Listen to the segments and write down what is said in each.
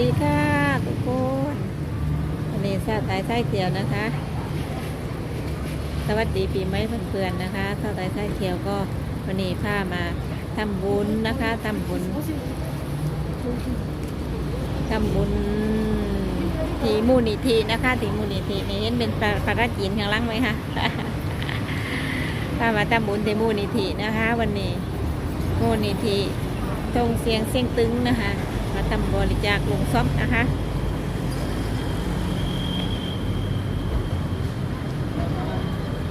ดีค่ะทุกคนวันนี้ชาติไทยไส้เขียวนะคะ สวัสดีปีใหม่เพื่อนๆนะคะชาติไทยไส้เขียวก็วันนี้พามาทำบุญนะคะทำบุญทำบุญทีมูลนิธินะคะทีมูลนิธินี่เห็นเป็นปลาปลาจีนข้างล่างไหมคะพามาทำบุญทีมูลนิธินะคะ วันนี้มูลนิธิตรงเสียงเสียงตึงนะคะ ทำบริจาคลงซบนะคะ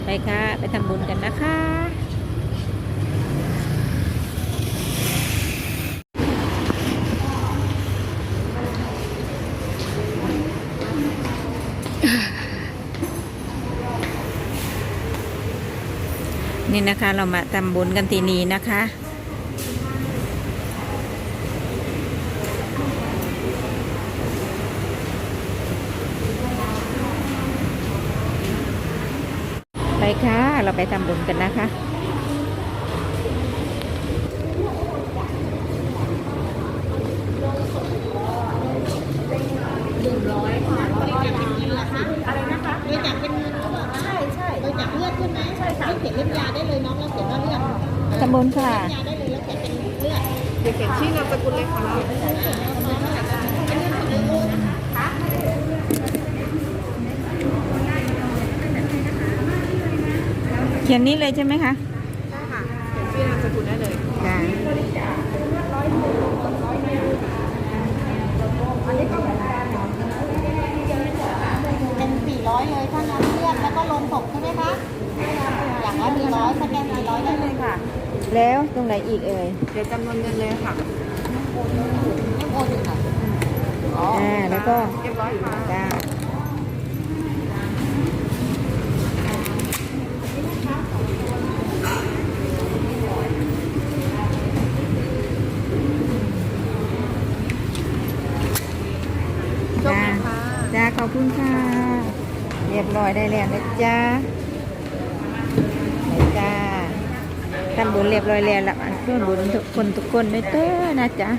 ไปค่ะ ไปทำบุญกันนะคะ นี่นะคะเรามาทำบุญกันทีนี้นะคะ ไปค่ะ เราไปทำบุญกันนะคะ อะไรนะคะ บริจาคเป็นเงินหรือเปล่าคะ ใช่ใช่ บริจาคเลือดใช่ไหมใช่ค่ะเขียนเล่มยาได้ เลยน้องเราเขียนว่าเลือดทำบุญค่ะยาได้เลยแล้วเขียนเป็นเลือดเดี๋ยวเขียนชื่อนามสกุลเลยค่ะ เขียนนี้เลยใช่ไหมคะใช่ค่ะเขียนชื่อนามสกุลได้เลยจ้าเป็นสี่ร้อยเลยถ้าน้ำเลือดแล้วก็ลงศพใช่ไหมคะอย่างละสี่ร้อยสแกนสี่ร้อยได้เลยค่ะ แล้วตรงไหนอีกเอ่ยเดี๋ยวจำนวนเงินเลยค่ะโอนอยู่ค่ะอ๋ออ่าแล้วก็เรียบร้อยค่ะ จ้า โชคดีค่ะ จ้า ขอบคุณค่ะ เรียบร้อยได้แล้วนะจ้าไหนจ้าทำบุญเรียบร้อยแล้วละอันเพื่อนบุญทุกคนทุกคนด้วยเต้อนะจ๊ะ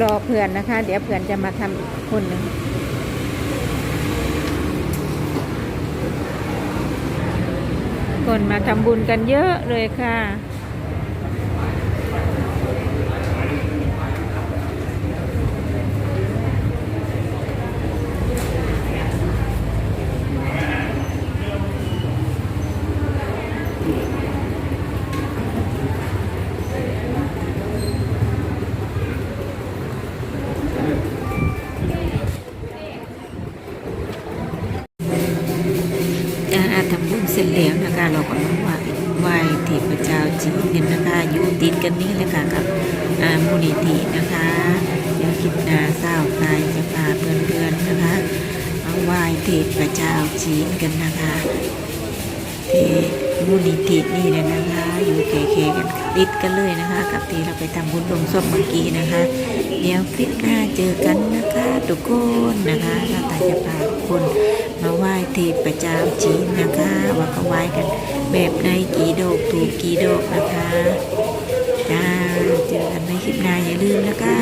รอเพื่อนนะคะ เดี๋ยวเพื่อนจะมาทำอีกคนหนึ่งคนมาทำบุญกันเยอะเลยค่ะ อาทำบุญเสร็จแล้วนะคะ เราก็มาไหว้ไหว้เทพเจ้าจีนกันนะคะอยู่ติดกันนี่เลยค่ะกับมูลนิธินะคะเดี๋ยวคลิปหนาเศร้าใครจะพาเพื่อนๆนะคะมาไหว้เทพเจ้าจีนกันนะคะที่มูลนิธินี่เลยนะคะ อยู่เคเคกันติดกันเลยนะคะ กับที่เราไปทำบุญลงศพเมื่อกี้นะคะ เดี๋ยวคลิปหน้าเจอกันนะคะ ทุกคนนะคะเราตาจะพาทุกคน มาไหว้เทพเจ้าจีนนะคะว่าเขาไหว้กัน แบบไหนกี่ดอกถูกกี่ดอกนะคะจ้าเจอกันในคลิปหน้าอย่าลืมนะคะ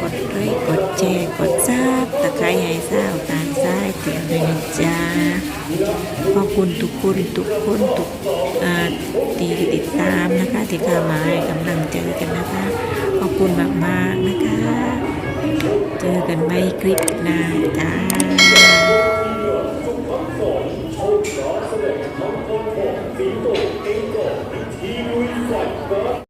กดไลค์กดแชร์กดซับตะไคร้ให้เศร้าตามซ้ายเตียงเลยจ้าขอบคุณทุกคนทุกคนทุกอ่าที่ติดตามนะคะที่เข้ามาให้กำลังใจกันนะคะขอบคุณมากๆนะคะ เจอกันในคลิปหน้าจ้า สีโตเอง